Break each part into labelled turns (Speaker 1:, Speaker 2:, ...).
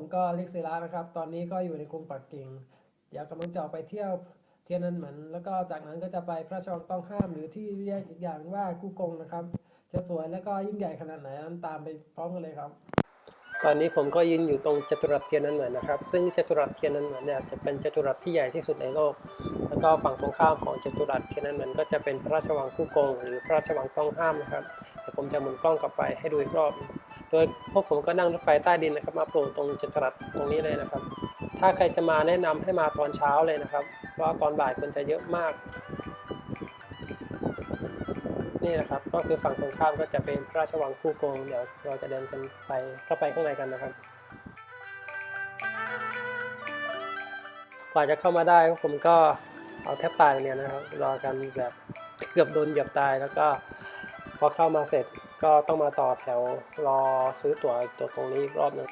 Speaker 1: ผมก็ล็กศิลานะครับ ตอนนี้ก็อยู่ในกรุงปักกิ่ง เดี๋ยวกำลังจะออกไปเที่ยวเทียนนันเหมือนแล้วก็จากนั้นก็จะไปพระราชวังต้องห้ามหรือที่เรียกอีกอย่างว่ากูกงนะครับ จะสวยแล้วก็ยิ่งใหญ่ขนาดไหนนั้นตามไปพร้อมกันเลยครับ ตอนนี้ผมก็ยืนอยู่ตรงจัตุรัสเทียนนันเหมือนนะครับ ซึ่งจัตุรัสเทียนนันเหมือนเนี่ยจะเป็นจัตุรัสที่ใหญ่ที่สุดในโลก แล้วก็ฝั่งตรงข้ามของจัตุรัสเทียนนันเหมือนก็จะเป็นพระราชวังกู้กง หรือพระราชวังต้องห้ามนะครับเดี๋ยวผมจะหมุนกล้องกลับไปให้ดูอีกรอบ โดยพวกผมก็นั่งรถไฟใต้ดินนะครับ มาโผล่ตรงจัตุรัสตรงนี้เลยนะครับ ถ้าใครจะมาแนะนำให้มาตอนเช้าเลยนะครับ เพราะว่าตอนบ่ายคนจะเยอะมาก นี่นะครับ ก็คือฝั่งตรงข้ามก็จะเป็นพระราชวังคู่กงเดี๋ยวเราจะเดินกันไปเข้าไปข้างในกันนะครับกว่าจะเข้ามาได้ผมก็เอาแทบตายเนี่ยนะครับ รอกันแบบเกือบโดนเหยียบตายแล้วก็พอเข้ามาเสร็จ ก็ต้องมาต่อแถวรอซื้อตั๋วตัวตรงนี้อีกรอบหนึง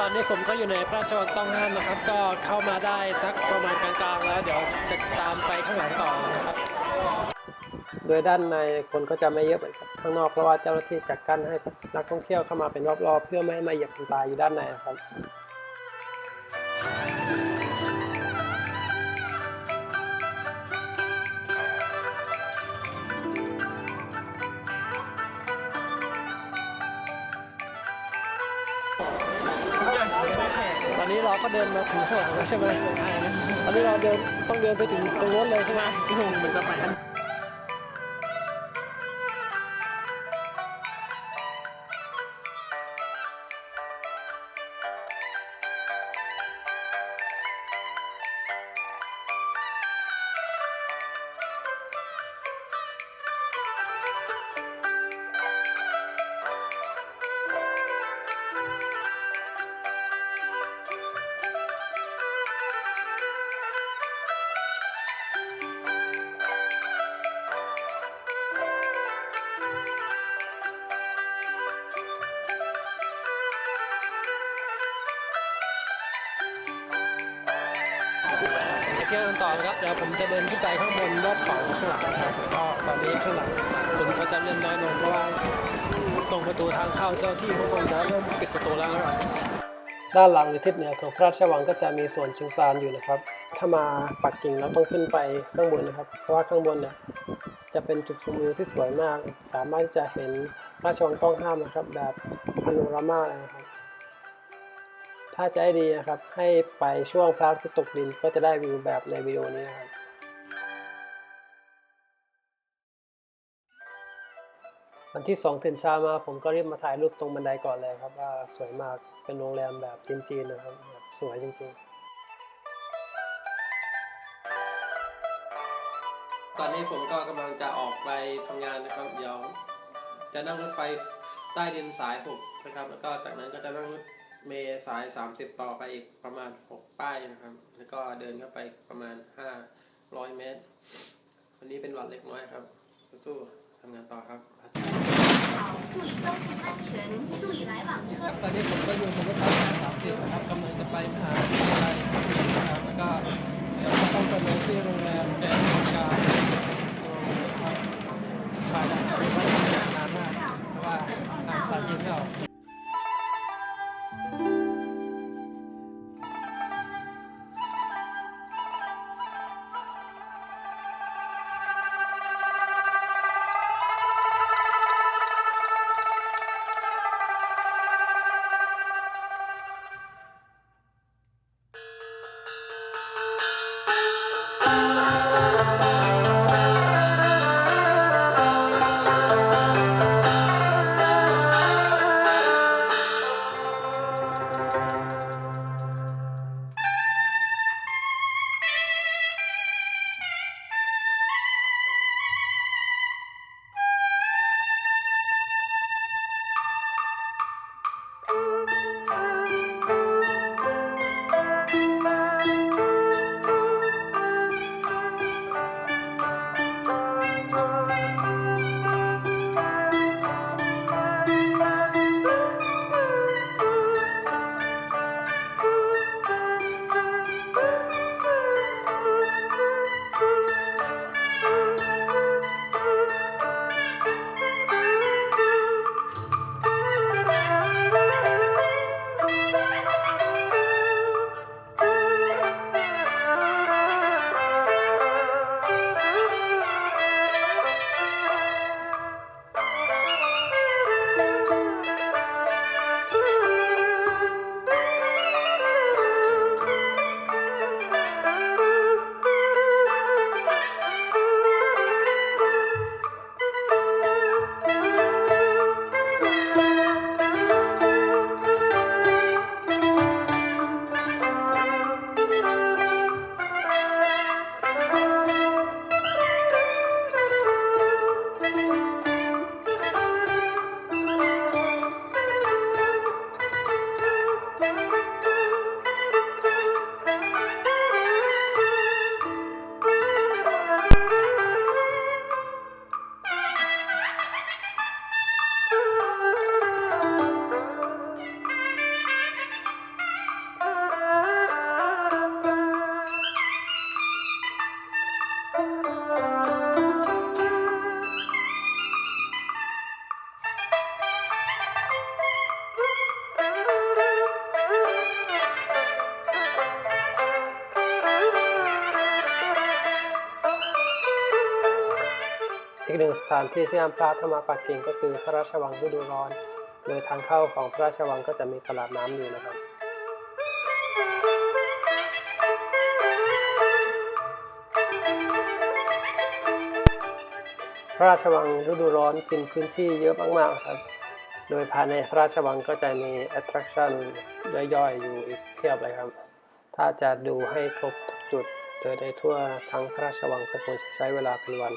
Speaker 1: ตอนนี้ผมก็อยู่ในพระราชวังต้องห้ามนะครับ ก็เข้ามาได้สักประมาณกลางๆแล้ว เดี๋ยวจะตามไปข้างหลังต่อนะครับ โดยด้านในคนก็จะไม่เยอะเหมือนกับข้างนอกเพราะว่าเจ้าหน้าที่จัดกั้นให้นักท่องเที่ยวเข้ามาเป็นรอบๆ เพื่อไม่ให้มาเหยียบคนตายอยู่ด้านในครับ ก็เดินมาถึงข้างหลังแล้วใช่ไหมตอนนี้เราเดินต้องเดินไปถึงตรงโน้นเลยใช่ไหมที่ผมมันจะไป อันเที่ยวกันต่อนะครับเดี๋ยวผมจะเดินขึ้นไปข้างบนรอบเขาข้างหลังนะครับก็ตอนนี้ข้างหลังคนก็จะเริ่มน้อยลงเพราะว่าตรงประตูทางเข้าเจ้าที่พวกคนจะเริ่มปิดประตูแล้วนะครับด้านหลังหรือทิศเหนือของพระราชวังก็จะมีส่วนชิงซานอยู่นะครับ ถ้ามาปักกิ่งเราต้องขึ้นไปข้างบนนะครับ เพราะว่าข้างบนเนี่ยจะเป็นจุดชมวิวที่สวยมาก สามารถที่จะเห็นพระราชวังต้องห้ามนะครับ แบบพาโนรามาเลยนะครับ ถ้าจะให้ดีนะครับ ให้ไปช่วงพระอาทิตย์ตกดินก็จะได้วิวแบบในวิดีโอนี้นะครับวันที่สองตื่นเช้ามาผมก็รีบมาถ่ายรูปตรงบันไดก่อนเลยครับว่าสวยมากเป็นโรงแรมแบบจีนๆนะครับแบบสวยจริงๆ ตอนนี้ผมก็กำลังจะออกไปทำงานนะครับ เดี๋ยวจะนั่งรถไฟใต้ดินสาย6นะครับ แล้วก็จากนั้นก็จะนั่งรถ เมสายสามสิบต่อไปอีกประมาณหกป้ายนะครับ แล้วก็เดินเข้าไปประมาณห้าร้อยเมตร วันนี้เป็นวันเล็กน้อยครับ สู้ๆทำงานต่อครับตอนนี้ผมก็อยู่ผมก็ทำงานสาย30 นะครับกำลังจะไปมหาวิทยาลัยนะครับแล้วก็จะต้องไปลงที่โรงแรมแดนการถ่ายได้ไม่นานมากเพราะว่าอ่านสาษาจีนไม่อ ถานที่ที่ห้ามพลาดถ้ามาปักกิ่งก็คือพระราชวังฤดูร้อน โดยทางเข้าของพระราชวังก็จะมีตลาดน้ำอยู่นะครับพระราชวังฤดูร้อนกินพื้นที่เยอะมากๆครับ โดยภายในพระราชวังก็จะมี attraction ย่อยๆ อยู่อีกเทียบเลยครับ ถ้าจะดูให้ครบทุกจุดโดยในทั่วทั้งพระราชวังก็คงจะใช้เวลาเป็นวัน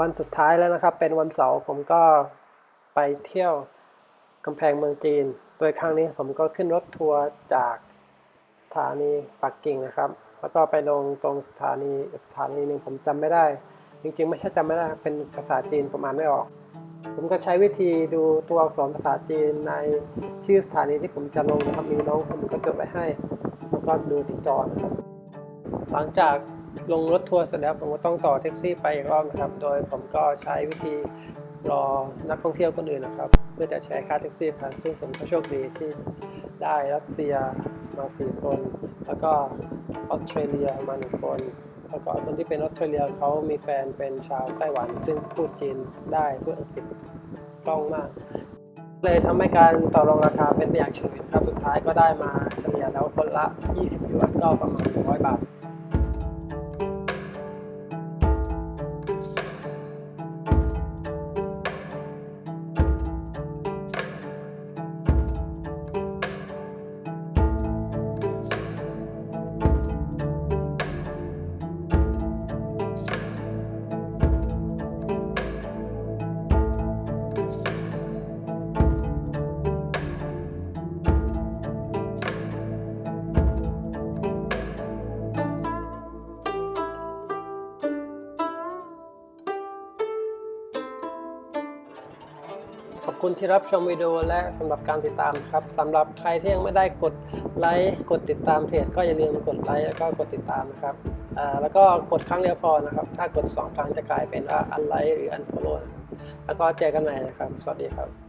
Speaker 1: วันสุดท้ายแล้วนะครับ เป็นวันเสาร์ผมก็ไปเที่ยวกำแพงเมืองจีน โดยครั้งนี้ผมก็ขึ้นรถทัวร์จากสถานีปักกิ่งนะครับ แล้วก็ไปลงตรงสถานีสถานีหนึ่งผมจำไม่ได้ จริงๆ ไม่ใช่จำไม่ได้ เป็นภาษาจีนประมาณไม่ออก ผมก็ใช้วิธีดูตัวอักษรภาษาจีนในชื่อสถานีที่ผมจะลงนะครับมีน้องผมก็จดไว้ให้ แล้วก็ดูที่จอนะครับหลังจาก ลงรถทัวร์เสร็จแล้วผมก็ต้องต่อแท็กซี่ไปอีกรอบนะครับ โดยผมก็ใช้วิธีรอนักท่องเที่ยวคนอื่นนะครับ เพื่อจะแชร์ค่าแท็กซี่กันซึ่งผมก็โชคดีที่ได้รัสเซียมาสี่คน แล้วก็ออสเตรเลียมาหนึ่งคนแล้วก็คนที่เป็นออสเตรเลียเขามีแฟนเป็นชาวไต้หวัน ซึ่งพูดจีนได้พูดอังกฤษคล่องมาก เลยทำให้การต่อรองราคาเป็นไปอย่างเฉยครับสุดท้ายก็ได้มาเฉลี่ยแล้วคนละ 20หยวนก็ประมาณ100 บาท ขอบคุณที่รับชมวิดีโอและสำหรับการติดตามครับสำหรับใครที่ยังไม่ได้กดไลค์กดติดตามเพจก็อย่าลืมกดไลค์แล้วก็กดติดตามนะครับแล้วก็กดครั้งเดียวพอนะครับ ถ้ากด 2 ครั้งจะกลายเป็นอันไลค์หรืออันฟอลโล่แล้วก็เจอกันใหม่นะครับ สวัสดีครับ